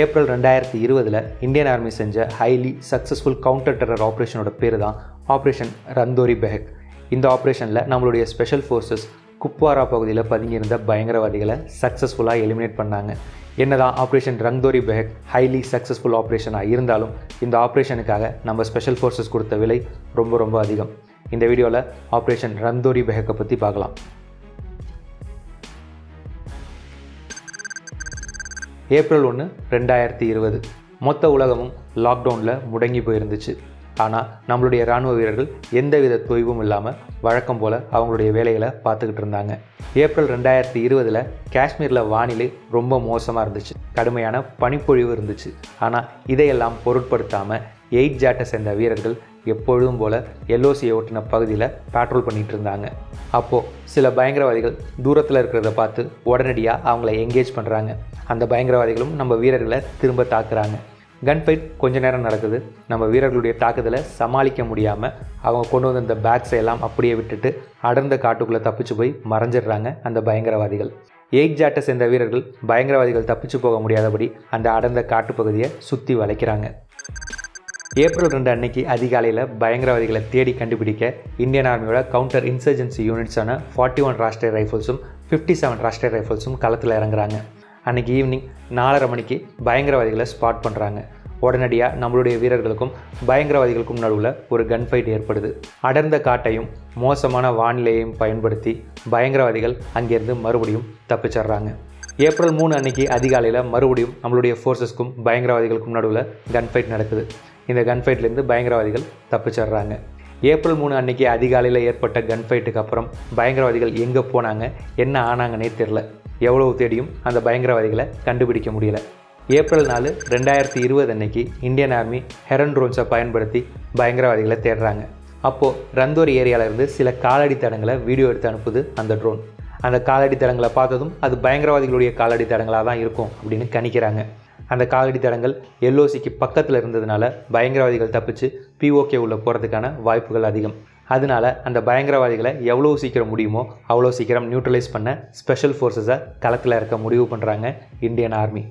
April ரெண்டாயிரத்தி இருபதில் Indian army செஞ்ச ஹைலி சக்ஸஸ்ஃபுல் கவுண்டர் டெரர் ஆப்ரேஷனோட பேர் தான் ஆப்ரேஷன் ரந்தோரி பெஹக். இந்த ஆப்ரேஷனில் நம்மளுடைய ஸ்பெஷல் ஃபோர்ஸஸ் குப்வாரா பகுதியில் பதுங்கியிருந்த பயங்கரவாதிகளை சக்ஸஸ்ஃபுல்லாக எலிமினேட் பண்ணாங்க. என்னதான் operation Rangdori Behak highly successful ஆப்ரேஷனாக இருந்தாலும் இந்த ஆப்ரேஷனுக்காக நம்ம ஸ்பெஷல் ஃபோர்ஸஸ் கொடுத்த விலை ரொம்ப ரொம்ப அதிகம். இந்த வீடியோவில் ஆப்ரேஷன் ரந்தோரி பெஹக்கை பற்றி பார்க்கலாம். ஏப்ரல் ஒன்று ரெண்டாயிரத்தி இருபது. மொத்த உலகமும் லாக்டவுனில் முடங்கி போயிருந்துச்சு. ஆனால் நம்மளுடைய இராணுவ வீரர்கள் எந்தவித தொய்வும் இல்லாமல் வழக்கம் போல் அவங்களுடைய வேலைகளை பார்த்துக்கிட்டு இருந்தாங்க. ஏப்ரல் ரெண்டாயிரத்தி இருபதில் காஷ்மீரில் வானிலை ரொம்ப மோசமாக இருந்துச்சு. கடுமையான பனிப்பொழிவு இருந்துச்சு. ஆனால் இதையெல்லாம் பொருட்படுத்தாமல் எயிட் ஜாட்டை சேர்ந்த வீரர்கள் எப்பொழுதும் போல் எல்ஓசியை ஒட்டின பகுதியில் பேட்ரோல் பண்ணிகிட்டு இருந்தாங்க. அப்போது சில பயங்கரவாதிகள் தூரத்தில் இருக்கிறத பார்த்து உடனடியாக அவங்கள என்கேஜ் பண்ணுறாங்க அந்த பயங்கரவாதிகளும் நம்ம வீரர்களை திரும்ப தாக்குறாங்க. கன் ஃபைட் கொஞ்ச நேரம் நடக்குது. நம்ம வீரர்களுடைய தாக்குதலை சமாளிக்க முடியாமல் அவங்க கொண்டு வந்த இந்த பேக்ஸை எல்லாம் அப்படியே விட்டுட்டு அடர்ந்த காட்டுக்குள்ளே தப்பிச்சு போய் மறைஞ்சிடுறாங்க அந்த பயங்கரவாதிகள். எயிட் ஜாட்டை சேர்ந்த வீரர்கள் பயங்கரவாதிகள் தப்பிச்சு போக முடியாதபடி அந்த அடர்ந்த காட்டுப்பகுதியை சுற்றி வளைக்கிறாங்க. ஏப்ரல் ரெண்டு அன்னைக்கு அதிகாலையில் பயங்கரவாதிகளை தேடி கண்டுபிடிக்க இந்தியன் ஆர்மியோட கவுண்டர் இன்சர்ஜென்சி யூனிட்ஸான ஃபார்ட்டி ஒன் ராஷ்டிரிய ரைஃபிள்ஸும் ஃபிஃப்டி செவன் ராஷ்டிரிய ரைஃபிள்ஸும் களத்தில் இறங்குறாங்க. அன்றைக்கி ஈவினிங் நாலரை மணிக்கு பயங்கரவாதிகளை ஸ்பாட் பண்ணுறாங்க உடனடியாக நம்மளுடைய வீரர்களுக்கும் பயங்கரவாதிகளுக்கும் நடுவில் ஒரு கன் ஃபைட் ஏற்படுது. அடர்ந்த காட்டையும் மோசமான வானிலையையும் பயன்படுத்தி பயங்கரவாதிகள் அங்கேருந்து மறுபடியும் தப்பிச்சிடுறாங்க. ஏப்ரல் மூணு அன்னைக்கு அதிகாலையில் மறுபடியும் நம்மளுடைய ஃபோர்ஸஸ்க்கும் பயங்கரவாதிகளுக்கும் நடுவில் கன் ஃபைட் நடக்குது. இந்த கன் ஃபைட்லேருந்து பயங்கரவாதிகள் தப்பிச்சிடுறாங்க. ஏப்ரல் மூணு அன்னைக்கு அதிகாலையில் ஏற்பட்ட கன் ஃபைட்டுக்கு அப்புறம் பயங்கரவாதிகள் எங்கே போனாங்க என்ன ஆனாங்கன்னே தெரில எவ்வளவு தேடியும் அந்த பயங்கரவாதிகளை கண்டுபிடிக்க முடியல. ஏப்ரல் நாலு ரெண்டாயிரத்தி இருபது அன்னைக்கு இந்தியன் ஆர்மி ஹெரன் ட்ரோன்ஸை பயன்படுத்தி பயங்கரவாதிகளை தேடுறாங்க. அப்போது ரந்தோர் ஏரியாவிலேருந்து சில காலடி தடங்களை வீடியோ எடுத்து அனுப்புது அந்த ட்ரோன் அந்த காலடி தடங்களை பார்த்ததும் அது பயங்கரவாதிகளுடைய காலடி தடங்களாக தான் இருக்கும் அப்படின்னு கணிக்கிறாங்க. அந்த காலடி தடங்கள் எல்ஓசிக்கு பக்கத்தில் இருந்ததுனால பயங்கரவாதிகள் தப்பிச்சு பிஓகே உள்ள போகிறதுக்கான வாய்ப்புகள் அதிகம். அதனால அந்த பயங்கரவாதிகளை எவ்வளோ சீக்கிரம் முடியுமோ அவ்வளோ சீக்கிரம் நியூட்ரலைஸ் பண்ண ஸ்பெஷல் ஃபோர்ஸஸை களத்தில் இருக்க முடிவு பண்ணுறாங்க இந்தியன் ஆர்மி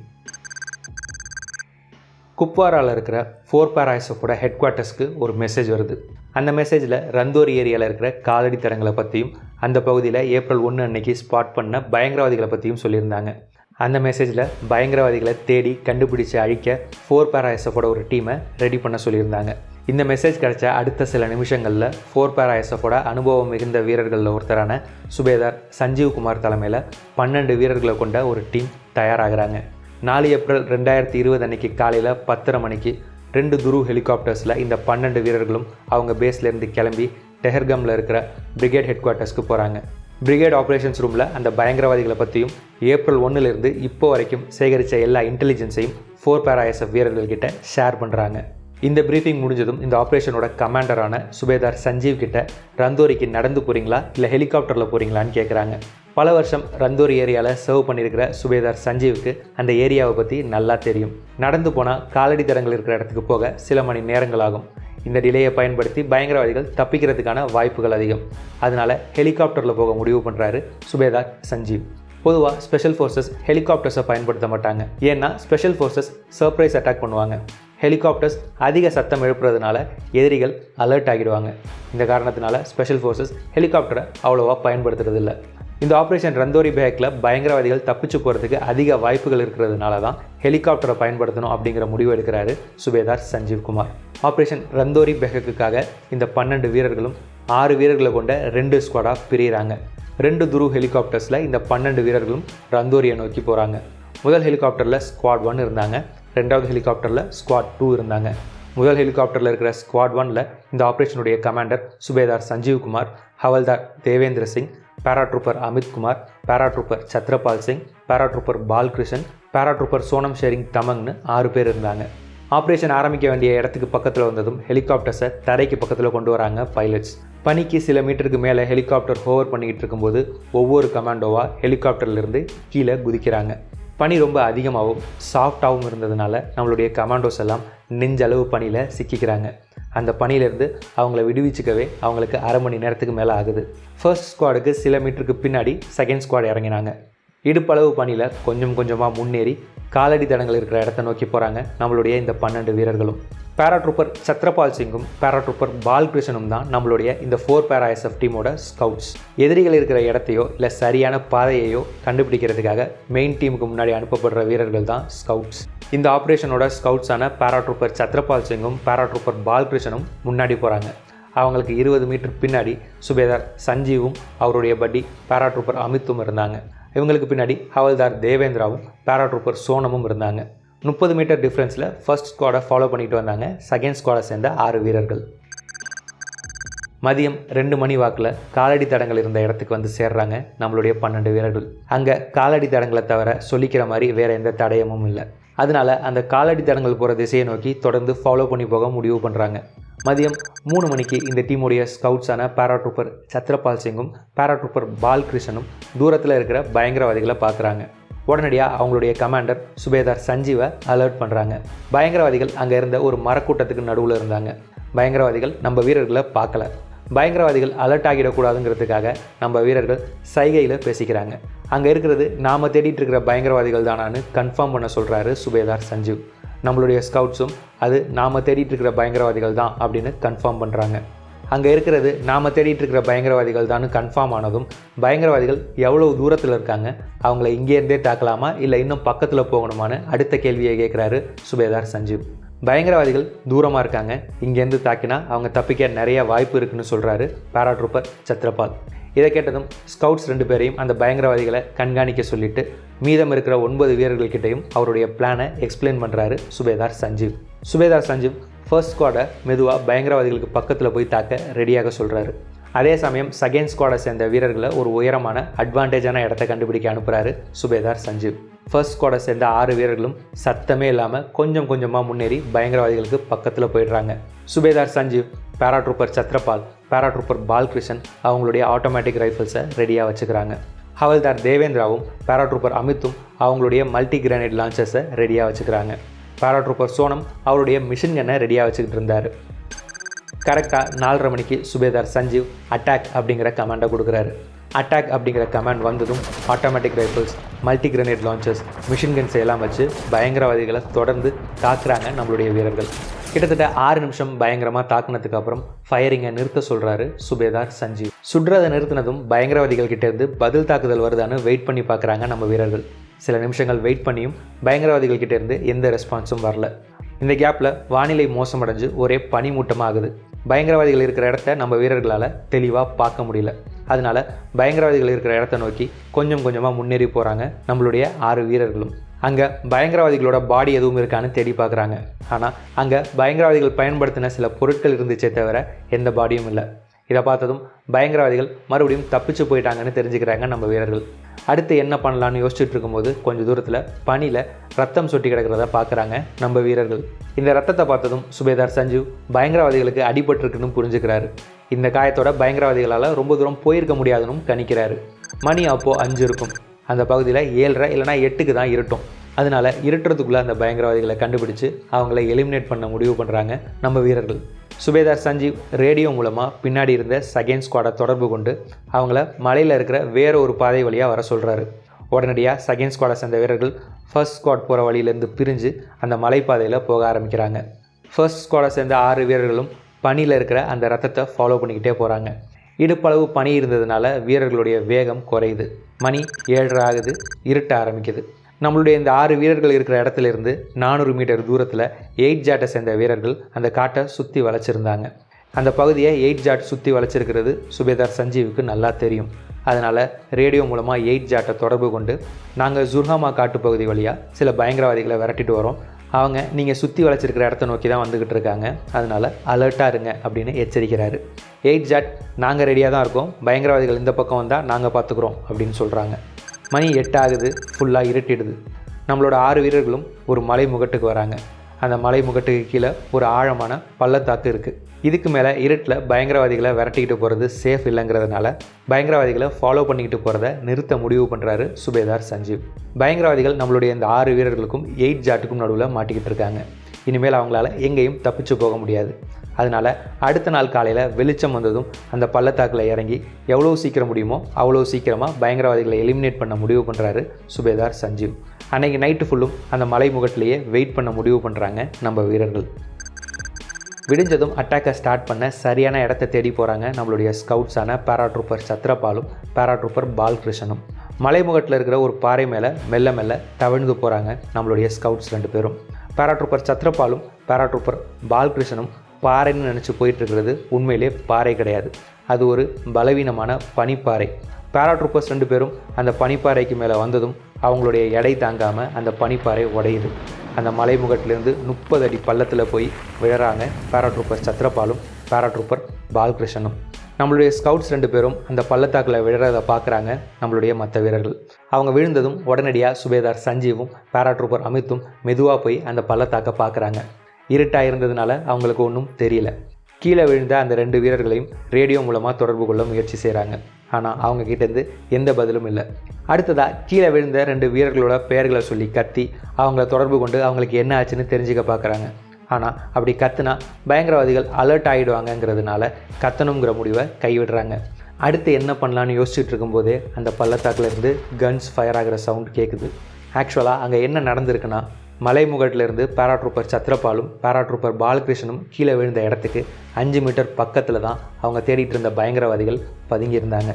குப்வாராவில் இருக்கிற ஃபோர் பேராய்ஸோட ஹெட் குவார்ட்டர்ஸ்க்கு ஒரு மெசேஜ் வருது. அந்த மெசேஜில் ரந்தோரி ஏரியாவில் இருக்கிற காலடி தடங்களை பற்றியும் அந்த பகுதியில் ஏப்ரல் ஒன்று அன்னைக்கு ஸ்பாட் பண்ண பயங்கரவாதிகளை பற்றியும் சொல்லியிருந்தாங்க. அந்த மெசேஜில் பயங்கரவாதிகளை தேடி கண்டுபிடிச்சு அழிக்க ஃபோர் பேராஎஸ்எஃபோட ஒரு டீமை ரெடி பண்ண சொல்லியிருந்தாங்க. இந்த மெசேஜ் கிடைச்ச அடுத்த சில நிமிஷங்களில் ஃபோர் பேராஎஸ்எஃபோட அனுபவம் மிகுந்த வீரர்களில் ஒருத்தரான சுபேதார் சஞ்சீவ் குமார் தலைமையில் பன்னெண்டு வீரர்களை கொண்ட ஒரு டீம் தயாராகிறாங்க. நாலு ஏப்ரல் ரெண்டாயிரத்தி இருபது அன்னைக்கு காலையில் பத்தரை மணிக்கு ரெண்டு துரு ஹெலிகாப்டர்ஸில் இந்த பன்னெண்டு வீரர்களும் அவங்க பேஸ்லேருந்து கிளம்பி டெஹர்கமில் இருக்கிற பிரிகேட் ஹெட் குவார்ட்டர்ஸ்க்கு போகிறாங்க பிரிகேட் ஆப்ரேஷன்ஸ் ரூமில் அந்த பயங்கரவாதிகளை பற்றியும் ஏப்ரல் ஒன்றுலேருந்து இப்போ வரைக்கும் சேகரித்த எல்லா இன்டெலிஜென்ஸையும் ஃபோர் பேராஎஸ்எஃப் வீரர்கள்கிட்ட ஷேர் பண்ணுறாங்க இந்த ப்ரீஃபிங் முடிஞ்சதும் இந்த ஆப்ரேஷனோட கமாண்டரான சுபேதார் சஞ்சீவ் கிட்ட ரந்தோரிக்கு நடந்து போகிறீங்களா இல்லை ஹெலிகாப்டரில் போகிறீங்களான்னு கேட்குறாங்க பல வருஷம் ரந்தோரி ஏரியாவில் சர்வ் பண்ணியிருக்கிற சுபேதார் சஞ்சீவுக்கு அந்த ஏரியாவை பற்றி நல்லா தெரியும். நடந்து போனால் காலடி தரங்கள் இருக்கிற இடத்துக்கு போக சில மணி நேரங்கள் ஆகும். இந்த டிலேயை பயன்படுத்தி பயங்கரவாதிகள் தப்பிக்கிறதுக்கான வாய்ப்புகள் அதிகம். அதனால ஹெலிகாப்டரில் போக முடிவு பண்ணுறாரு சுபேதார் சஞ்சீவ். பொதுவாக ஸ்பெஷல் ஃபோர்ஸஸ் ஹெலிகாப்டர்ஸை பயன்படுத்த மாட்டாங்க. ஏன்னா ஸ்பெஷல் ஃபோர்ஸஸ் சர்ப்ரைஸ் அட்டாக் பண்ணுவாங்க. ஹெலிகாப்டர்ஸ் அதிக சத்தம் எழுப்புறதுனால எதிரிகள் அலர்ட் ஆகிடுவாங்க. இந்த காரணத்தினால ஸ்பெஷல் ஃபோர்ஸஸ் ஹெலிகாப்டரை அவ்வளோவா பயன்படுத்துறதில்லை. இந்த ஆப்ரேஷன் ரந்தோரி பேக்கில் பயங்கரவாதிகள் தப்பிச்சு போகிறதுக்கு அதிக வாய்ப்புகள் இருக்கிறதுனால தான் ஹெலிகாப்டரை பயன்படுத்தணும் அப்படிங்கிற முடிவு எடுக்கிறாரு சுபேதார் சஞ்சீவ்குமார் ஆப்ரேஷன் ரந்தோரி பெஹக்குக்காக இந்த பன்னெண்டு வீரர்களும் ஆறு வீரர்களை கொண்ட ரெண்டு ஸ்குவாடாக பிரிகிறாங்க ரெண்டு துரு ஹெலிகாப்டர்ஸில் இந்த பன்னெண்டு வீரர்களும் ரந்தோரியை நோக்கி போகிறாங்க முதல் ஹெலிகாப்டரில் ஸ்குவாட் ஒன் இருந்தாங்க. ரெண்டாவது ஹெலிகாப்டரில் ஸ்குவாட் டூ இருந்தாங்க. முதல் ஹெலிகாப்டரில் இருக்கிற ஸ்குவாட் ஒனில் இந்த ஆப்ரேஷனுடைய commander Subedar Sanjeev Kumar Havildar Devendra Singh paratrooper Amit Kumar paratrooper Chhatrapal Singh paratrooper Balkrishnan paratrooper Sonam Tsering தமங்னு ஆறு பேர் இருந்தாங்க. ஆப்ரேஷன் ஆரம்பிக்க வேண்டிய இடத்துக்கு பக்கத்தில் வந்ததும் ஹெலிகாப்டர்ஸை தரைக்கு பக்கத்தில் கொண்டு வராங்க பைலட்ஸ் பனிக்கு சில மீட்டருக்கு மேலே ஹெலிகாப்டர் ஹோவர் பண்ணிக்கிட்டு இருக்கும்போது ஒவ்வொரு கமாண்டோவாக ஹெலிகாப்டர்லேருந்து கீழே குதிக்கிறாங்க. பனி ரொம்ப அதிகமாகவும் சாஃப்டாகவும் இருந்ததுனால நம்மளுடைய கமாண்டோஸ் எல்லாம் நெஞ்சளவு பனியில் சிக்கிக்கிறாங்க. அந்த பணியிலேருந்து அவங்கள விடுவிச்சுக்கவே அவங்களுக்கு அரை மணி நேரத்துக்கு மேலே ஆகுது. ஃபர்ஸ்ட் ஸ்குவாடுக்கு சில மீட்டருக்கு பின்னாடி செகண்ட் ஸ்குவாட் இறங்கினாங்க. இடுப்பளவு பணியில் கொஞ்சம் கொஞ்சமாக முன்னேறி காலடி தடங்கள் இருக்கிற இடத்த நோக்கி போகிறாங்க நம்மளுடைய இந்த பன்னெண்டு வீரர்களும். பேராட்ரூப்பர் சத்ரபால் சிங்கும் பேராட்ரூப்பர் பால்கிருஷ்ணனும் தான் நம்மளுடைய இந்த ஃபோர் பேரா எஸ்எஃப் டீமோட ஸ்கவுட்ஸ் எதிரிகள் இருக்கிற இடத்தையோ இல்லை சரியான பாதையையோ கண்டுபிடிக்கிறதுக்காக மெயின் டீமுக்கு முன்னாடி அனுப்பப்படுற வீரர்கள் தான் ஸ்கவுட்ஸ் இந்த ஆப்ரேஷனோட ஸ்கவுட்ஸான பேராட்ரூப்பர் சத்ரபால் சிங்கும் பேராட்ரூப்பர் பால்கிருஷ்ணனும் முன்னாடி போகிறாங்க அவங்களுக்கு இருபது மீட்டர் பின்னாடி சுபேதார் சஞ்சீவும் அவருடைய பட்டி பேராட்ரூப்பர் அமித்தும் இருந்தாங்க. இவங்களுக்கு பின்னாடி ஹவல்தார் தேவேந்திராவும் பேராட்ரூப்பர் சோனமும் இருந்தாங்க. முப்பது மீட்டர் டிஃப்ரென்ஸில் ஃபர்ஸ்ட் ஸ்குவாடை ஃபாலோ பண்ணிட்டு வந்தாங்க. செகண்ட் ஸ்குவாடை சேர்ந்த ஆறு வீரர்கள். மதியம் ரெண்டு மணி வாக்கில் காலடி தடங்கள் இருந்த இடத்துக்கு வந்து சேர்றாங்க நம்மளுடைய பன்னெண்டு வீரர்கள். அங்கே காலடி தடங்களை தவிர சொல்லிக்கிற மாதிரி வேறு எந்த தடயமும் இல்லை. அதனால அந்த காலடி தடங்கள் போகிற திசையை நோக்கி தொடர்ந்து ஃபாலோ பண்ணி போக முடிவு பண்ணுறாங்க மதியம் மூணு மணிக்கு இந்த டீமுடைய ஸ்கவுட்ஸான பேராட்ரூப்பர் சத்ரபால் சிங்கும் பேராட்ரூப்பர் பால்கிருஷ்ணனும் தூரத்தில் இருக்கிற பயங்கரவாதிகளை பார்க்குறாங்க உடனடியாக அவங்களுடைய கமாண்டர் சுபேதார் சஞ்சீவை அலர்ட் பண்ணுறாங்க பயங்கரவாதிகள் அங்கே இருந்த ஒரு மரக்கூட்டத்துக்கு நடுவில் இருந்தாங்க. பயங்கரவாதிகள் நம்ம வீரர்களை பார்க்கல. பயங்கரவாதிகள் அலர்ட் ஆகிடக்கூடாதுங்கிறதுக்காக நம்ம வீரர்கள் சைகையில் பேசிக்கிறாங்க. அங்கே இருக்கிறது நாம் தேடிட்டு இருக்கிற பயங்கரவாதிகள் தானான்னு கன்ஃபார்ம் பண்ண சொல்கிறாரு சுபேதார் சஞ்சீவ். நம்மளுடைய ஸ்கவுட்ஸும் அது நாம் தேடிட்டு இருக்கிற பயங்கரவாதிகள் தான் அப்படின்னு கன்ஃபார்ம் பண்ணுறாங்க அங்கே இருக்கிறது நாம் தேடிட்டு இருக்கிற பயங்கரவாதிகள் தான் கன்ஃபார்ம் ஆனதும் பயங்கரவாதிகள் எவ்வளோ தூரத்தில் இருக்காங்க? அவங்கள இங்கேருந்தே தாக்கலாமா? இல்லை இன்னும் பக்கத்தில் போகணுமான்னு அடுத்த கேள்வியை கேட்குறாரு சுபேதார் சஞ்சீவ். பயங்கரவாதிகள் தூரமாக இருக்காங்க. இங்கேருந்து தாக்கினா அவங்க தப்பிக்க நிறைய வாய்ப்பு இருக்குன்னு சொல்கிறாரு பேராட்ரூப்பர் சத்ரபால். இதை கேட்டதும் ஸ்கவுட்ஸ் ரெண்டு பேரையும் அந்த பயங்கரவாதிகளை கண்காணிக்க சொல்லிட்டு மீதம் இருக்கிற ஒன்பது வீரர்கள்கிட்டையும் அவருடைய பிளானை எக்ஸ்பிளைன் பண்ணுறாரு சுபேதார் சஞ்சீவ். சுபேதார் சஞ்சீவ் ஃபர்ஸ்ட் ஸ்குவாடை மெதுவாக பயங்கரவாதிகளுக்கு பக்கத்தில் போய் தாக்க ரெடியாக சொல்கிறாரு அதே சமயம் செகண்ட் ஸ்குவாடை சேர்ந்த வீரர்களை ஒரு உயரமான அட்வான்டேஜான இடத்த கண்டுபிடிக்க அனுப்புகிறாரு சுபேதார் சஞ்சீவ். ஃபர்ஸ்ட் ஸ்குவாடை சேர்ந்த ஆறு வீரர்களும் சத்தமே இல்லாமல் கொஞ்சம் கொஞ்சமாக முன்னேறி பயங்கரவாதிகளுக்கு பக்கத்தில் போயிடுறாங்க. சுபேதார் சஞ்சீவ் பேராட்ரூப்பர் சத்ரபால் பேராட்ரூப்பர் பால்கிருஷ்ணன் அவங்களுடைய ஆட்டோமேட்டிக் ரைஃபிள்ஸை ரெடியாக வச்சுக்கிறாங்க. ஹவல்தார் தேவேந்திராவும் பேராட்ரூப்பர் அமித்தும் அவங்களுடைய மல்டி கிரானைட் லான்ச்சர்ஸை ரெடியாக வச்சுக்கிறாங்க. பேராட்ரூப்பர் சோனம் அவருடைய மிஷின் கன்னை ரெடியாக வச்சுக்கிட்டு இருந்தார். கரெக்டாக நாலரை மணிக்கு சுபேதார் சஞ்சீவ் அட்டாக் அப்படிங்கிற கமாண்டை கொடுக்குறாரு. அட்டாக் அப்படிங்கிற கமாண்ட் வந்ததும் automatic rifles multi grenade launchers machine guns எல்லாம் வச்சு பயங்கரவாதிகளை தொடர்ந்து தாக்குறாங்க நம்மளுடைய வீரர்கள். கிட்டத்தட்ட ஆறு நிமிஷம் பயங்கரமாக தாக்குனதுக்கு அப்புறம் ஃபயரிங்கை நிறுத்த சொல்கிறாரு சுபேதார் சஞ்சீவ். சுடுறதை நிறுத்தினதும் பயங்கரவாதிகள் கிட்டேருந்து பதில் தாக்குதல் வருதான்னு வெயிட் பண்ணி பார்க்குறாங்க நம்ம வீரர்கள். சில நிமிஷங்கள் வெயிட் பண்ணியும் பயங்கரவாதிகள் கிட்டேருந்து எந்த ரெஸ்பான்ஸும் வரல. இந்த கேப்பில் வானிலை மோசமடைஞ்சு ஒரே பனிமூட்டமாக ஆகுது பயங்கரவாதிகள் இருக்கிற இடத்த நம்ம வீரர்களால் தெளிவாக பார்க்க முடியல. அதனால பயங்கரவாதிகள் இருக்கிற இடத்த நோக்கி கொஞ்சம் கொஞ்சமாக முன்னேறி போகிறாங்க நம்மளுடைய ஆறு வீரர்களும். அங்கே பயங்கரவாதிகளோட பாடி எதுவும் இருக்கான்னு தேடி பார்க்குறாங்க. ஆனால் அங்கே பயங்கரவாதிகள் பயன்படுத்தின சில பொருட்கள் இருந்துச்சே தவிர எந்த பாடியும் இல்லை. இதை பார்த்ததும் பயங்கரவாதிகள் மறுபடியும் தப்பிச்சு போயிட்டாங்கன்னு தெரிஞ்சுக்கிறாங்க நம்ம வீரர்கள். அடுத்து என்ன பண்ணலான்னு யோசிச்சுட்டு இருக்கும்போது கொஞ்சம் தூரத்தில் பனியில் ரத்தம் சொட்டி கிடக்கிறத பார்க்குறாங்க நம்ம வீரர்கள். இந்த ரத்தத்தை பார்த்ததும் சுபேதார் சஞ்சீவ் பயங்கரவாதிகளுக்கு அடிபட்டிருக்குன்னு புரிஞ்சுக்கிறாரு. இந்த காயத்தோட பயங்கரவாதிகளால் ரொம்ப தூரம் போயிருக்க முடியாதுன்னு கணிக்கிறாரு. மணி அப்போது அஞ்சு இருக்கும். அந்த பகுதியில் ஏழரை இல்லைனா எட்டுக்கு தான் இருட்டும். அதனால இருட்டுறதுக்குள்ளே அந்த பயங்கரவாதிகளை கண்டுபிடிச்சு அவங்கள எலிமினேட் பண்ண முடிவு பண்ணுறாங்க நம்ம வீரர்கள். சுபேதார் சஞ்சீவ் ரேடியோ மூலமாக பின்னாடி இருந்த செகண்ட் ஸ்குவாடை தொடர்பு கொண்டு அவங்கள மலையில் இருக்கிற வேற ஒரு பாதை வழியாக வர சொல்கிறாரு உடனடியாக செகண்ட் ஸ்குவாடை சேர்ந்த வீரர்கள் ஃபர்ஸ்ட் ஸ்குவாட் போகிற வழியிலேருந்து பிரிஞ்சு அந்த மலைப்பாதையில் போக ஆரம்பிக்கிறாங்க. ஃபர்ஸ்ட் ஸ்குவாடை சேர்ந்த ஆறு வீரர்களும் பனியில் இருக்கிற அந்த ரத்தத்தை ஃபாலோ பண்ணிக்கிட்டே போகிறாங்க இடுப்பளவு பனி இருந்ததுனால வீரர்களுடைய வேகம் குறையுது. மணி ஏழரை ஆகுது இருட்ட ஆரம்பிக்குது. நம்மளுடைய இந்த ஆறு வீரர்கள் இருக்கிற இடத்துல இருந்து நானூறு மீட்டர் தூரத்தில் எயிட் ஜாட்டை சேர்ந்த வீரர்கள் அந்த காட்டை சுற்றி வளைச்சிருந்தாங்க. அந்த பகுதியை எயிட் ஜாட் சுற்றி வளைச்சிருக்கிறது சுபேதார் சஞ்சீவுக்கு நல்லா தெரியும். அதனால் ரேடியோ மூலமாக எயிட் ஜாட்டை தொடர்பு கொண்டு நாங்கள் ஜுர்ஹாமா காட்டு பகுதி வழியாக சில பயங்கரவாதிகளை விரட்டிட்டு வரோம். அவங்க நீங்கள் சுற்றி வளைச்சிருக்கிற இடத்த நோக்கி தான் வந்துக்கிட்டு இருக்காங்க. அதனால் அலர்ட்டாக இருங்க அப்படின்னு எச்சரிக்கிறாரு. எயிட் ஜாட் நாங்கள் ரெடியாக தான் இருக்கோம். பயங்கரவாதிகள் இந்த பக்கம் வந்தால் நாங்கள் பார்த்துக்குறோம் அப்படின்னு சொல்கிறாங்க மணி எட்டாகுது ஃபுல்லாக இருட்டிடுது. நம்மளோட ஆறு வீரர்களும் ஒரு மலை முகட்டுக்கு வராங்க. அந்த மலை முகட்டுக்கு கீழே ஒரு ஆழமான பள்ளத்தாக்கு இருக்குது இதுக்கு மேலே இருட்டில் பயங்கரவாதிகளை விரட்டிக்கிட்டு போகிறது சேஃப் இல்லைங்கிறதுனால பயங்கரவாதிகளை ஃபாலோ பண்ணிக்கிட்டு போகிறத நிறுத்த முடிவு பண்ணுறாரு சுபேதார் சஞ்சீவ். பயங்கரவாதிகள் நம்மளுடைய இந்த ஆறு வீரர்களுக்கும் எயிட் ஜாட்டுக்கும் நடுவில் மாட்டிக்கிட்டு இருக்காங்க. இனிமேல் அவங்களால எங்கேயும் தப்பிச்சு போக முடியாது. அதனால் அடுத்த நாள் காலையில் வெளிச்சம் வந்ததும் அந்த பள்ளத்தாக்கில் இறங்கி எவ்வளோ சீக்கிரம் முடியுமோ அவ்வளோ சீக்கிரமாக பயங்கரவாதிகளை எலிமினேட் பண்ண முடிவு பண்ணுறாரு சுபேதார் சஞ்சீவ். அன்னைக்கு நைட்டு ஃபுல்லும் அந்த மலைமுகட்டிலேயே வெயிட் பண்ண முடிவு பண்ணுறாங்க நம்ம வீரர்கள். விடிஞ்சதும் அட்டாக்கை ஸ்டார்ட் பண்ண சரியான இடத்த தேடி போகிறாங்க நம்மளுடைய ஸ்கவுட்ஸான பேராட்ரூப்பர் சத்ரபாலும் பேராட்ரூப்பர் பால்கிருஷ்ணனும். மலைமுகட்டில் இருக்கிற ஒரு பாறை மேலே மெல்ல மெல்ல தவிழ்ந்து போகிறாங்க நம்மளுடைய ஸ்கவுட்ஸ் ரெண்டு பேரும். பேராட்ரூப்பர் சத்ரபாலும் பேராட்ரூப்பர் பால்கிருஷ்ணனும் பாறைன்னு நினச்சி போயிட்டுருக்கிறது. உண்மையிலே பாறை கிடையாது. அது ஒரு பலவீனமான பனிப்பாறை. பேராட்ரூப்பர்ஸ் ரெண்டு பேரும் அந்த பனிப்பாறைக்கு மேலே வந்ததும் அவங்களுடைய எடை தாங்காமல் அந்த பனிப்பாறை உடையுது. அந்த மலைமுகட்டிலேருந்து முப்பது அடி பள்ளத்தில் போய் விழறாங்க பேராட்ரூப்பர் சத்ரபாலும் பேராட்ரூப்பர் பாலகிருஷ்ணனும். நம்மளுடைய ஸ்கவுட்ஸ் ரெண்டு பேரும் அந்த பள்ளத்தாக்கில் விழுறதை பார்க்குறாங்க நம்மளுடைய மற்ற வீரர்கள். அவங்க விழுந்ததும் உடனடியாக சுபேதார் சஞ்சீவும் பேராட்ரூப்பர் அமித்தும் மெதுவாக போய் அந்த பள்ளத்தாக்கை பார்க்குறாங்க. இருட்டாக இருந்ததுனால அவங்களுக்கு ஒன்றும் தெரியல. கீழே விழுந்த அந்த ரெண்டு வீரர்களையும் ரேடியோ மூலமாக தொடர்பு கொள்ள முயற்சி செய்கிறாங்க ஆனால் அவங்க கிட்டேருந்து எந்த பதிலும் இல்லை. அடுத்ததாக கீழே விழுந்த ரெண்டு வீரர்களோட பெயர்களை சொல்லி கத்தி அவங்கள தொடர்பு கொண்டு அவங்களுக்கு என்ன ஆச்சுன்னு தெரிஞ்சுக்க பார்க்குறாங்க. ஆனால் அப்படி கத்துனா பயங்கரவாதிகள் அலர்ட் ஆகிடுவாங்கங்கிறதுனால கத்தணுங்கிற முடிவை கைவிடுறாங்க. அடுத்து என்ன பண்ணலான்னு யோசிச்சுட்டு இருக்கும்போதே அந்த பள்ளத்தாக்குலேருந்து கன்ஸ் ஃபயர் ஆகிற சவுண்ட் கேட்குது ஆக்சுவலாக அங்கே என்ன நடந்திருக்குன்னா மலைமுகட்டிலிருந்து பேராட்ரூப்பர் சத்ரபாலும் பேராட்ரூப்பர் பாலகிருஷ்ணனும் கீழே விழுந்த இடத்துக்கு அஞ்சு மீட்டர் பக்கத்தில் தான் அவங்க தேடிட்டு இருந்த பயங்கரவாதிகள் பதுங்கியிருந்தாங்க.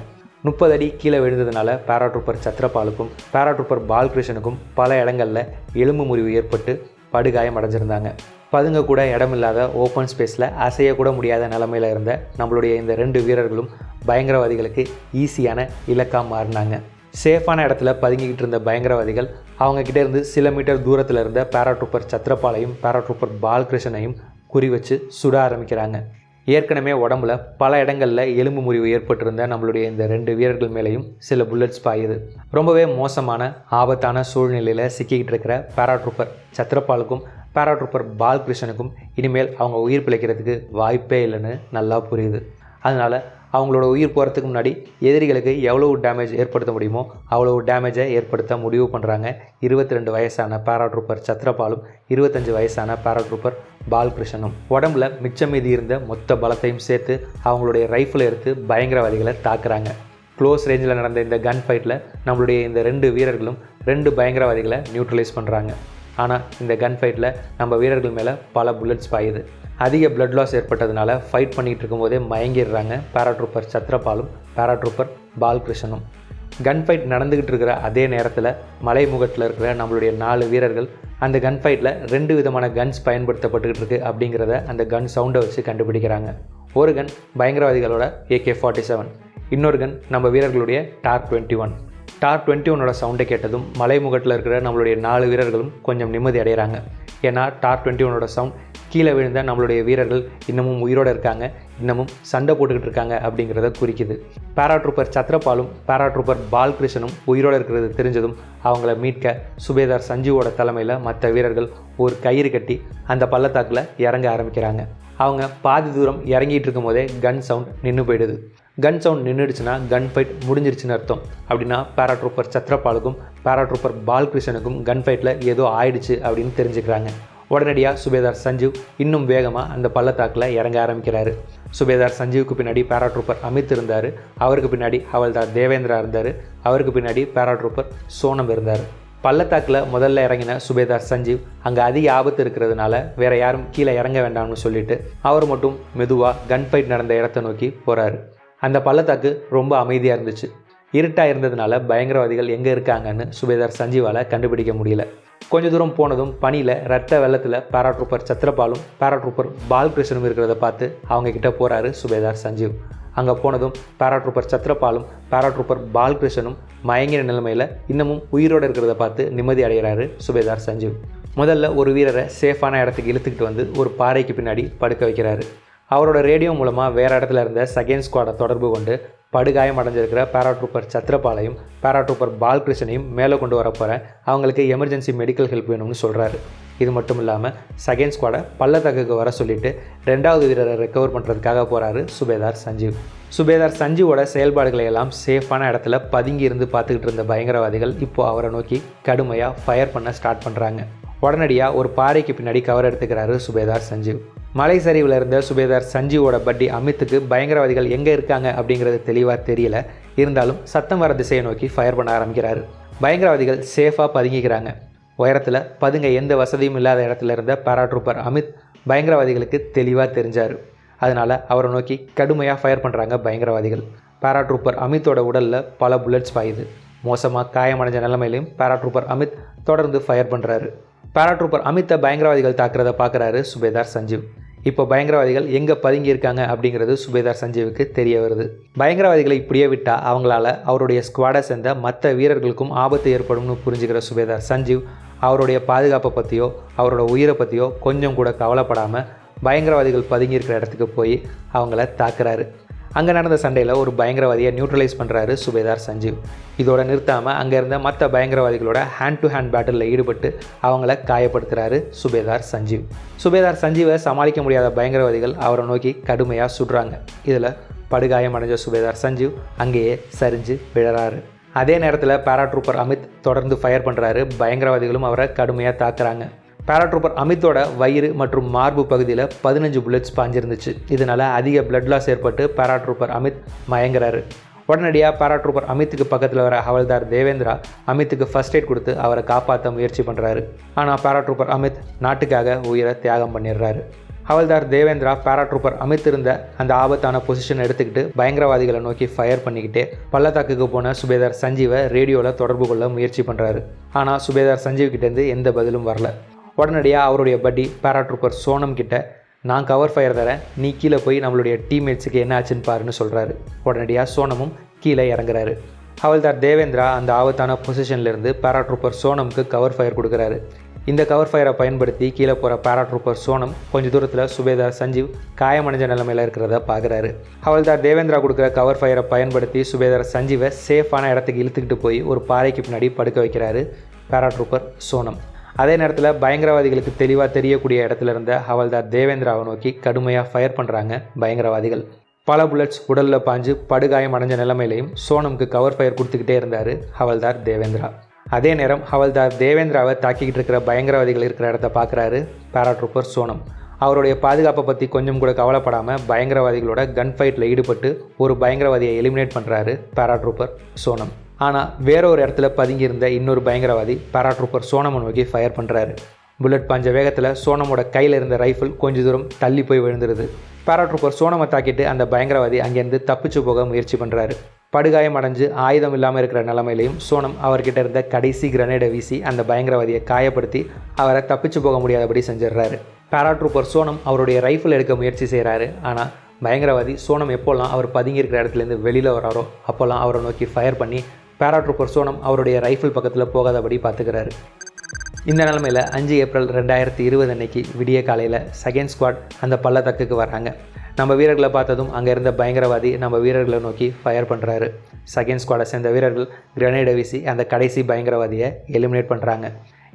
முப்பது அடி கீழே விழுந்ததுனால பேராட்ரூப்பர் சத்ரபாலுக்கும் பேராட்ரூப்பர் பாலகிருஷ்ணனுக்கும் பல இடங்களில் எலும்பு முறிவு ஏற்பட்டு படுகாயம் அடைஞ்சிருந்தாங்க பதுங்க கூட இடமில்லாத ஓப்பன் ஸ்பேஸில் அசையக்கூட முடியாத நிலமையில் இருந்த நம்மளுடைய இந்த ரெண்டு வீரர்களும் பயங்கரவாதிகளுக்கு ஈஸியான இலக்காக மாறினாங்க. சேஃபான இடத்துல பதுங்கிக்கிட்டு இருந்த பயங்கரவாதிகள் அவங்கக்கிட்ட இருந்து சில மீட்டர் தூரத்தில் இருந்த பேராட்ரூப்பர் சத்ரபாலையும் பேராட்ரூப்பர் பாலகிருஷ்ணனையும் குறி வச்சு சுட ஆரம்பிக்கிறாங்க. ஏற்கனவே உடம்புல பல இடங்களில் எலும்பு முறிவு ஏற்பட்டிருந்த நம்மளுடைய இந்த ரெண்டு வீரர்கள் மேலேயும் சில புல்லட்ஸ் பாயுது. ரொம்பவே மோசமான ஆபத்தான சூழ்நிலையில் சிக்கிக்கிட்டு இருக்கிற பேராட்ரூப்பர் சத்ரபாலுக்கும் பேராட்ரூப்பர் பாலகிருஷ்ணனுக்கும் இனிமேல் அவங்க உயிர் பிழைக்கிறதுக்கு வாய்ப்பே இல்லைன்னு நல்லா புரியுது. அதனால் அவங்களோட உயிர் போகிறதுக்கு முன்னாடி எதிரிகளுக்கு எவ்வளோ டேமேஜ் ஏற்படுத்த முடியுமோ அவ்வளோ டேமேஜை ஏற்படுத்த முடிவு பண்ணுறாங்க இருபத்தி ரெண்டு வயசான பேராட்ரூப்பர் சத்ரபாலும் இருபத்தஞ்சு வயசான பேராட்ரூப்பர் பால்கிருஷ்ணனும். உடம்புல மிச்சம் மீதி இருந்த மொத்த பலத்தையும் சேர்த்து அவங்களுடைய ரைஃபிளை எடுத்து பயங்கரவாதிகளை தாக்குறாங்க. க்ளோஸ் ரேஞ்சில் நடந்த இந்த கன் ஃபைட்டில் நம்மளுடைய இந்த ரெண்டு வீரர்களும் ரெண்டு பயங்கரவாதிகளை நியூட்ரலைஸ் பண்ணுறாங்க ஆனால் இந்த கன் ஃபைட்டில் நம்ம வீரர்கள் மேலே பல புல்லட்ஸ் பாயுது. அதிக பிளட் லாஸ் ஏற்பட்டதுனால ஃபைட் பண்ணிகிட்டு இருக்கும்போதே மயங்கிடுறாங்க. பேராட்ரூப்பர் சத்ரபாலும் பேராட்ரூப்பர் பால்கிருஷ்ணனும். கன் ஃபைட் நடந்துக்கிட்டு இருக்கிற அதே நேரத்தில் மலைமுகட்டில் இருக்கிற நம்மளுடைய நாலு வீரர்கள் அந்த கன் ஃபைட்டில் ரெண்டு விதமான கன்ஸ் பயன்படுத்தப்பட்டுக்கிட்டு இருக்கு அப்படிங்கிறத அந்த கன் சவுண்டை வச்சு கண்டுபிடிக்கிறாங்க. ஒரு கன் பயங்கரவாதிகளோட ஏகே ஃபார்ட்டி செவன் இன்னொரு கன் நம்ம வீரர்களுடைய TAR twenty one TAR twenty ஒன்னோட சவுண்டை கேட்டதும் மலைமுகட்டில் இருக்கிற நம்மளுடைய நாலு வீரர்களும் கொஞ்சம் நிம்மதி அடைகிறாங்க ஏன்னா டார் டுவெண்ட்டி ஒனோட சவுண்ட் கீழே விழுந்த நம்மளுடைய வீரர்கள் இன்னமும் உயிரோடு இருக்காங்க இன்னமும் சண்டை போட்டுக்கிட்டு இருக்காங்க அப்படிங்கிறத குறிக்குது. பேராட்ரூப்பர் சத்ரபாலும் பேராட்ரூப்பர் பால்கிருஷ்ணனும் உயிரோடு இருக்கிறது தெரிஞ்சதும் அவங்கள மீட்க சுபேதார் சஞ்சீவோட தலைமையில் மற்ற வீரர்கள் ஒரு கயிறு கட்டி அந்த பள்ளத்தாக்கில் இறங்க ஆரம்பிக்கிறாங்க. அவங்க பாதி தூரம் இறங்கிட்டு இருக்கும் போதே கன் சவுண்ட் நின்று போயிடுது. கன் சவுண்ட் நின்றுடுச்சுன்னா கன் ஃபைட் முடிஞ்சிருச்சுன்னு அர்த்தம். அப்படின்னா பேராட்ரூப்பர் சத்ரபாலுக்கும் பேராட்ரூப்பர் பால்கிருஷ்ணனுக்கும் கன் ஃபைட்டில் ஏதோ ஆயிடுச்சு அப்படின்னு தெரிஞ்சுக்கிறாங்க. உடனடியாக சுபேதார் சஞ்சீவ் இன்னும் வேகமாக அந்த பள்ளத்தாக்கில் இறங்க ஆரம்பிக்கிறாரு. சுபேதார் சஞ்சீவுக்கு பின்னாடி பேராட்ரூப்பர் அமித் இருந்தார். அவருக்கு பின்னாடி ஹவல்தார் தேவேந்திரா இருந்தார். அவருக்கு பின்னாடி பேராட்ரூப்பர் சோனம் இருந்தார். பள்ளத்தாக்கில் முதல்ல இறங்கின சுபேதார் சஞ்சீவ் அங்கே அதிக ஆபத்து இருக்கிறதுனால வேற யாரும் கீழே இறங்க வேண்டாம்னு சொல்லிட்டு அவர் மட்டும் மெதுவாக கன் ஃபைட் நடந்த இடத்த நோக்கி போகிறாரு அந்த பள்ளத்தாக்கு ரொம்ப அமைதியாக இருந்துச்சு. இருட்டாக இருந்ததுனால பயங்கரவாதிகள் எங்கே இருக்காங்கன்னு சுபேதார் சஞ்சீவால் கண்டுபிடிக்க முடியல. கொஞ்ச தூரம் போனதும் பனியில் ரத்த வெள்ளத்தில் பேராட்ரூப்பர் சத்ரபாலும் பேராட்ரூப்பர் பால்கிருஷ்ணனும் இருக்கிறத பார்த்து அவங்க கிட்ட போகிறாரு சுபேதார் சஞ்சீவ். அங்கே போனதும் பேராட்ரூப்பர் சத்ரபாலும் பேராட்ரூப்பர் பால்கிருஷ்ணனும் மயங்கிற நிலைமையில் இன்னமும் உயிரோடு இருக்கிறத பார்த்து நிம்மதி அடைகிறாரு சுபேதார் சஞ்சீவ். முதல்ல ஒரு வீரரை சேஃபான இடத்துக்கு இழுத்துக்கிட்டு வந்து ஒரு பாறைக்கு பின்னாடி படுக்க வைக்கிறாரு. அவரோட ரேடியோ மூலமாக வேறு இடத்துல இருந்த செகண்ட் ஸ்குவாடை தொடர்பு கொண்டு படுகாயம் அடைஞ்சிருக்கிற பேராட்ரூப்பர் சத்ரபாலையும் பேராட்ரூப்பர் பால்கிருஷ்ணனையும் மேலே கொண்டு வர போகிறேன் அவங்களுக்கு எமர்ஜென்சி மெடிக்கல் ஹெல்ப் வேணும்னு சொல்கிறாரு இது மட்டும் இல்லாமல் செகண்ட் ஸ்குவாடை பள்ளத்தாக்குக்கு வர சொல்லிட்டு ரெண்டாவது வீரரை ரெக்கவர் பண்ணுறதுக்காக போகிறாரு சுபேதார் சஞ்சீவ். சுபேதார் சஞ்சீவோட செயல்பாடுகளை எல்லாம் சேஃபான இடத்துல பதுங்கி இருந்து பார்த்துக்கிட்டு இருந்த பயங்கரவாதிகள் இப்போது அவரை நோக்கி கடுமையாக ஃபயர் பண்ண ஸ்டார்ட் பண்ணுறாங்க உடனடியாக ஒரு பாறைக்கு பின்னாடி கவர் எடுத்துக்கிறாரு சுபேதார் சஞ்சீவ். மலை சரிவில் இருந்த சுபேதார் சஞ்சீவோட பட்டி அமித்துக்கு பயங்கரவாதிகள் எங்கே இருக்காங்க அப்படிங்கிறது தெளிவாக தெரியல. இருந்தாலும் சத்தம் வர திசையை நோக்கி ஃபயர் பண்ண ஆரம்பிக்கிறாரு. பயங்கரவாதிகள் சேஃபாக பதுங்கிக்கிறாங்க. உயரத்தில் பதுங்க எந்த வசதியும் இல்லாத இடத்துல இருந்த பாராட்ரூப்பர் அமித் பயங்கரவாதிகளுக்கு தெளிவாக தெரிஞ்சார். அதனால் அவரை நோக்கி கடுமையாக ஃபயர் பண்ணுறாங்க பயங்கரவாதிகள். பாராட்ரூப்பர் அமித்தோட உடலில் பல புல்லட்ஸ் பாயுது. மோசமாக காயமடைஞ்ச நிலைமையிலையும் பாராட்ரூப்பர் அமித் தொடர்ந்து ஃபயர் பண்ணுறாரு பேராட்ரூப்பர் அமித்தை பயங்கரவாதிகள் தாக்குறத பார்க்குறாரு சுபேதார் சஞ்சீவ். இப்போ பயங்கரவாதிகள் எங்கே பதுங்கி இருக்காங்க அப்படிங்கிறது சுபேதார் சஞ்சீவுக்கு தெரிய வருது. பயங்கரவாதிகளை இப்படியே விட்டால் அவங்களால அவருடைய ஸ்குவாடை சேர்ந்த மற்ற வீரர்களுக்கும் ஆபத்து ஏற்படும்னு புரிஞ்சுக்கிற சுபேதார் சஞ்சீவ் அவருடைய பாதுகாப்பை பற்றியோ அவரோட உயிரை பற்றியோ கொஞ்சம் கூட கவலைப்படாமல் பயங்கரவாதிகள் பதுங்கி இருக்கிற இடத்துக்கு போய் அவங்கள தாக்குறாரு. அங்கே நடந்த சண்டையில் ஒரு பயங்கரவாதியை நியூட்ரலைஸ் பண்ணுறாரு சுபேதார் சஞ்சீவ். இதோட நிறுத்தாமல் அங்கே இருந்த மற்ற பயங்கரவாதிகளோட ஹேண்ட் டு ஹேண்ட் பேட்டிலில் ஈடுபட்டு அவங்கள காயப்படுத்துகிறாரு சுபேதார் சஞ்சீவ். சுபேதார் சஞ்சீவை சமாளிக்க முடியாத பயங்கரவாதிகள் அவரை நோக்கி கடுமையாக சுடுறாங்க. இதில் படுகாயம் அடைஞ்ச சுபேதார் சஞ்சீவ் அங்கேயே சரிஞ்சு விழறாரு. அதே நேரத்தில் பேராட்ரூப்பர் அமித் தொடர்ந்து ஃபயர் பண்ணுறாரு பயங்கரவாதிகளும் அவரை கடுமையாக தாக்குறாங்க. பேராட்ரூப்பர் அமித்தோட வயிறு மற்றும் மார்பு பகுதியில் பதினஞ்சு புல்லட்ஸ் பாஞ்சிருந்துச்சு. இதனால் அதிக பிளட் லாஸ் ஏற்பட்டு பேராட்ரூப்பர் அமித் மயங்குறாரு. உடனடியாக பேராட்ரூப்பர் அமித்துக்கு பக்கத்தில் வர ஹவல்தார் தேவேந்திரா அமித்துக்கு ஃபர்ஸ்ட் எய்ட் கொடுத்து அவரை காப்பாற்ற முயற்சி பண்ணுறாரு ஆனால் பேராட்ரூப்பர் அமித் நாட்டுக்காக உயிரை தியாகம் பண்ணிடுறாரு. ஹவல்தார் தேவேந்திரா பேராட்ரூப்பர் அமித் இருந்த அந்த ஆபத்தான பொசிஷன் எடுத்துக்கிட்டு பயங்கரவாதிகளை நோக்கி ஃபயர் பண்ணிக்கிட்டே பள்ளத்தாக்குக்கு போன சுபேதார் சஞ்சீவை ரேடியோவில் தொடர்பு கொள்ள முயற்சி பண்ணுறாரு ஆனால் சுபேதார் சஞ்சீவ் கிட்டேருந்து எந்த பதிலும் வரல. உடனடியாக அவருடைய பட்டி பேராட்ரூப்பர் சோனம் கிட்ட நான் கவர் ஃபயர் தரேன். நீ கீழே போய் நம்மளுடைய டீம்மேட்ஸுக்கு என்ன ஆச்சுன்னு பாருன்னு சொல்கிறாரு உடனடியாக சோனமும் கீழே இறங்குறாரு. ஹவல்தார் தேவேந்திரா அந்த ஆபத்தான பொசிஷன்லேருந்து பேராட்ரூப்பர் சோனமுக்கு கவர் ஃபயர் கொடுக்குறாரு. இந்த கவர் ஃபயரை பயன்படுத்தி கீழே போகிற பேராட்ரூப்பர் சோனம் கொஞ்சம் தூரத்தில் சுபேதார் சஞ்சீவ் காயமடைஞ்ச நிலைமையில் இருக்கிறத பார்க்குறாரு ஹவல்தார் தேவேந்திரா கொடுக்குற கவர் ஃபயரை பயன்படுத்தி சுபேதார் சஞ்சீவை சேஃபான இடத்துக்கு இழுத்துக்கிட்டு போய் ஒரு பாறைக்கு பின்னாடி படுக்க வைக்கிறாரு பேராட்ரூப்பர் சோனம். அதே நேரத்தில் பயங்கரவாதிகளுக்கு தெளிவாக தெரியக்கூடிய இடத்துல இருந்த ஹவல்தார் தேவேந்திராவை நோக்கி கடுமையாக ஃபயர் பண்ணுறாங்க பயங்கரவாதிகள். பல புல்லட்ஸ் உடலில் பாஞ்சு படுகாயம் அடைஞ்ச நிலைமையிலையும் சோனமுக்கு கவர் ஃபயர் கொடுத்துக்கிட்டே இருந்தார் ஹவல்தார் தேவேந்திரா. அதே நேரம் ஹவல்தார் தேவேந்திராவை தாக்கிக்கிட்டு இருக்கிற பயங்கரவாதிகள் இருக்கிற இடத்த பார்க்குறாரு பேராட்ரூப்பர் சோனம். அவருடைய பாதுகாப்பை பற்றி கொஞ்சம் கூட கவலைப்படாமல் பயங்கரவாதிகளோட கன் ஃபைட்டில் ஈடுபட்டு ஒரு பயங்கரவாதியை எலிமினேட் பண்ணுறாரு பேராட்ரூப்பர் சோனம். ஆனால் வேற ஒரு இடத்துல பதுங்கியிருந்த இன்னொரு பயங்கரவாதி பேராட்ரூப்பர் சோனமை நோக்கி ஃபயர் பண்ணுறாரு புல்லட் பாஞ்ச வேகத்தில் சோனமோட கையில் இருந்த ரைஃபிள் கொஞ்ச தூரம் தள்ளி போய் விழுந்துருது. பேராட்ரூப்பர் சோனமை தாக்கிட்டு அந்த பயங்கரவாதி அங்கேருந்து தப்பிச்சு போக முயற்சி பண்ணுறாரு படுகாயம் அடைஞ்சு ஆயுதம் இல்லாமல் இருக்கிற நிலமையிலையும் சோனம் அவர்கிட்ட இருந்த கடைசி கிரனேடை வீசி அந்த பயங்கரவாதியை காயப்படுத்தி அவரை தப்பிச்சு போக முடியாதபடி செஞ்சிடுறாரு. பேராட்ரூப்பர் சோனம் அவருடைய ரைஃபிள் எடுக்க முயற்சி செய்கிறாரு ஆனால் பயங்கரவாதி சோனம் எப்போல்லாம் அவர் பதுங்கியிருக்கிற இடத்துலேருந்து வெளியில் வராரோ அப்போல்லாம் அவரை நோக்கி ஃபயர் பண்ணி பேராட்ரூப்பர் சோனம் அவருடைய ரைஃபிள் பக்கத்தில் போகாதபடி பார்த்துக்கிறாரு. இந்த நிலமையில் அஞ்சு ஏப்ரல் ரெண்டாயிரத்தி இருபது அன்னைக்கு விடிய காலையில் செகண்ட் ஸ்குவாட் அந்த பள்ளத்தக்குக்கு வராங்க நம்ம வீரர்களை பார்த்ததும் அங்கே இருந்த பயங்கரவாதி நம்ம வீரர்களை நோக்கி ஃபயர் பண்ணுறாரு செகண்ட் ஸ்குவாடை சேர்ந்த வீரர்கள் கிரனேடை வீசி அந்த கடைசி பயங்கரவாதியை எலிமினேட் பண்ணுறாங்க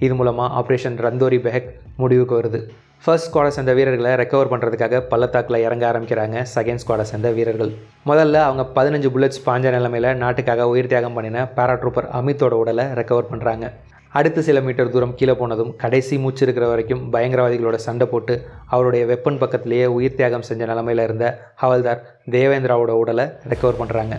இது மூலமாக ஆப்ரேஷன் ரந்தோரி பெஹக் முடிவுக்கு வருது. ஃபர்ஸ்ட் ஸ்குவாடை சேர்ந்த வீரர்களை ரெக்கவர் பண்ணுறதுக்காக பள்ளத்தாக்கில் இறங்க ஆரம்பிக்கிறாங்க செகண்ட் ஸ்குவாடை சேர்ந்த வீரர்கள். முதல்ல அவங்க பதினஞ்சு புல்லட்ஸ் பாஞ்ச நிலைமையில் நாட்டுக்காக உயிர் தியாகம் பண்ணின பாராட்ரூப்பர் அமித்தோட உடலை ரெக்கவர் பண்ணுறாங்க அடுத்து சில மீட்டர் தூரம் கீழே போனதும் கடைசி மூச்சு இருக்கிற வரைக்கும் பயங்கரவாதிகளோட சண்டை போட்டு அவருடைய வெப்பன் பக்கத்திலேயே உயிர் தியாகம் செஞ்ச நிலமையில் இருந்த ஹவல்தார் தேவேந்திராவோட உடலை ரெக்கவர் பண்ணுறாங்க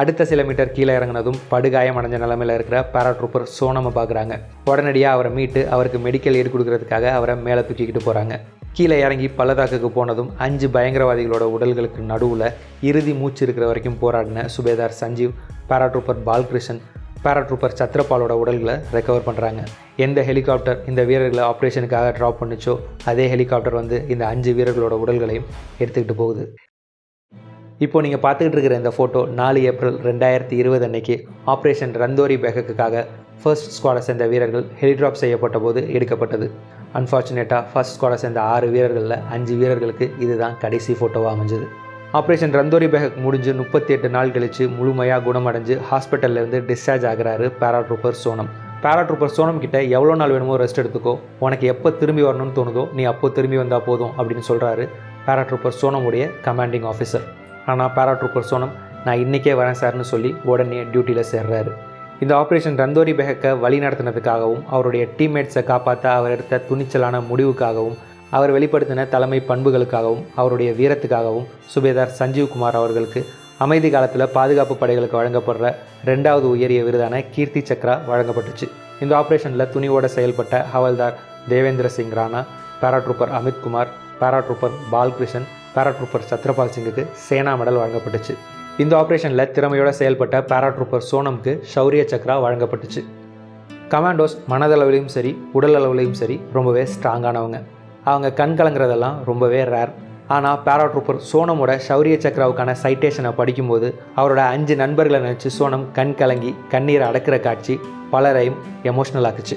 அடுத்த சில மீட்டர் கீழே இறங்கினதும் படுகாயம் அடைஞ்ச நிலமையில் இருக்கிற பேராட்ரூப்பர் சோனமை பார்க்குறாங்க உடனடியாக அவரை மீட்டு அவருக்கு மெடிக்கல் எய்டு கொடுக்கறதுக்காக அவரை மேலே தூக்கிக்கிட்டு போகிறாங்க கீழே இறங்கி பள்ளத்தாக்குக்கு போனதும் அஞ்சு பயங்கரவாதிகளோட உடல்களுக்கு நடுவில் இறுதி மூச்சு இருக்கிற வரைக்கும் போராடின சுபேதார் சஞ்சீவ் பேராட்ரூப்பர் பால்கிருஷ்ணன் பேராட்ரூப்பர் சத்ரபாலோட உடல்களை ரெக்கவர் பண்ணுறாங்க எந்த ஹெலிகாப்டர் இந்த வீரர்களை ஆப்ரேஷனுக்காக ட்ராப் பண்ணுச்சோ அதே ஹெலிகாப்டர் வந்து இந்த அஞ்சு வீரர்களோட உடல்களையும் எடுத்துக்கிட்டு போகுது. இப்போ நீங்கள் பார்த்துக்கிட்டு இருக்கிற இந்த ஃபோட்டோ நாலு ஏப்ரல் ரெண்டாயிரத்தி இருபது அன்னைக்கு ஆப்ரேஷன் ரந்தோரி பேகக்குக்காக ஃபர்ஸ்ட் ஸ்குவாடை சேர்ந்த வீரர்கள் ஹெலிட்ராப் செய்யப்பட்ட போது எடுக்கப்பட்டது. அன்ஃபார்ச்சுனேட்டாக ஃபர்ஸ்ட் ஸ்குவாடை சேர்ந்த ஆறு வீரர்களில் அஞ்சு வீரர்களுக்கு இதுதான் கடைசி ஃபோட்டோவாக அமைஞ்சது. ஆப்ரேஷன் ரந்தோரி பேகக் முடிஞ்சு முப்பத்தி எட்டு நாள் கழித்து முழுமையாக குணமடைஞ்சு ஹாஸ்பிட்டல்லேருந்து டிஸ்சார்ஜ் ஆகிறாரு பேராட்ரூப்பர் சோனம். பேராட்ரூப்பர் சோனம் கிட்ட எவ்வளோ நாள் வேணுமோ ரெஸ்ட் எடுத்துக்கோ உனக்கு எப்போ திரும்பி வரணும்னு தோணுதோ நீ அப்போ திரும்பி வந்தால் போதும் அப்படின்னு சொல்கிறாரு பேராட்ரூப்பர் சோனமுடைய கமாண்டிங் ஆஃபீஸர் ஆனால் பேராட்ரூப்பர் சோனம் நான் இன்றைக்கே வரேன் சார்னு சொல்லி உடனே டியூட்டியில் சேர்றாரு. இந்த ஆப்ரேஷன் ரந்தோரி பெஹக்கை வழி நடத்தினதுக்காகவும் அவருடைய டீம்மேட்ஸை காப்பாற்ற அவர் எடுத்த துணிச்சலான முடிவுக்காகவும் அவர் வெளிப்படுத்தின தலைமை பண்புகளுக்காகவும் அவருடைய வீரத்துக்காகவும் சுபேதார் சஞ்சீவ் குமார் அவர்களுக்கு அமைதி காலத்தில் பாதுகாப்பு படைகளுக்கு வழங்கப்படுற ரெண்டாவது உயரிய விருதான கீர்த்தி சக்ரா வழங்கப்பட்டுச்சு. இந்த ஆப்ரேஷனில் துணிவோடு செயல்பட்ட Havaldar Devendra Singh Rana paratrooper Amitkumar paratrooper Balakrishnan paratrooper Chatrapal சிங்குக்கு Sena medal வழங்கப்பட்டுச்சு. இந்த ஆப்ரேஷனில் திறமையோட செயல்பட்ட பேராட்ரூப்பர் சோனம்க்கு ஷௌரிய சக்ரா வழங்கப்பட்டுச்சு. கமாண்டோஸ் மனதளவுலையும் சரி உடல் அளவுலையும் சரி ரொம்பவே ஸ்ட்ராங்கானவங்க அவங்க கண் கலங்குறதெல்லாம் ரொம்பவே ரேர் ஆனால் பேராட்ரூப்பர் சோனமோட ஷௌரிய சக்ராவுக்கான சைட்டேஷனை படிக்கும்போது அவரோட அஞ்சு நண்பர்களை நினச்சி சோனம் கண் கலங்கி கண்ணீரை அடக்கிற காட்சி பலரையும் எமோஷ்னல் ஆக்குச்சு.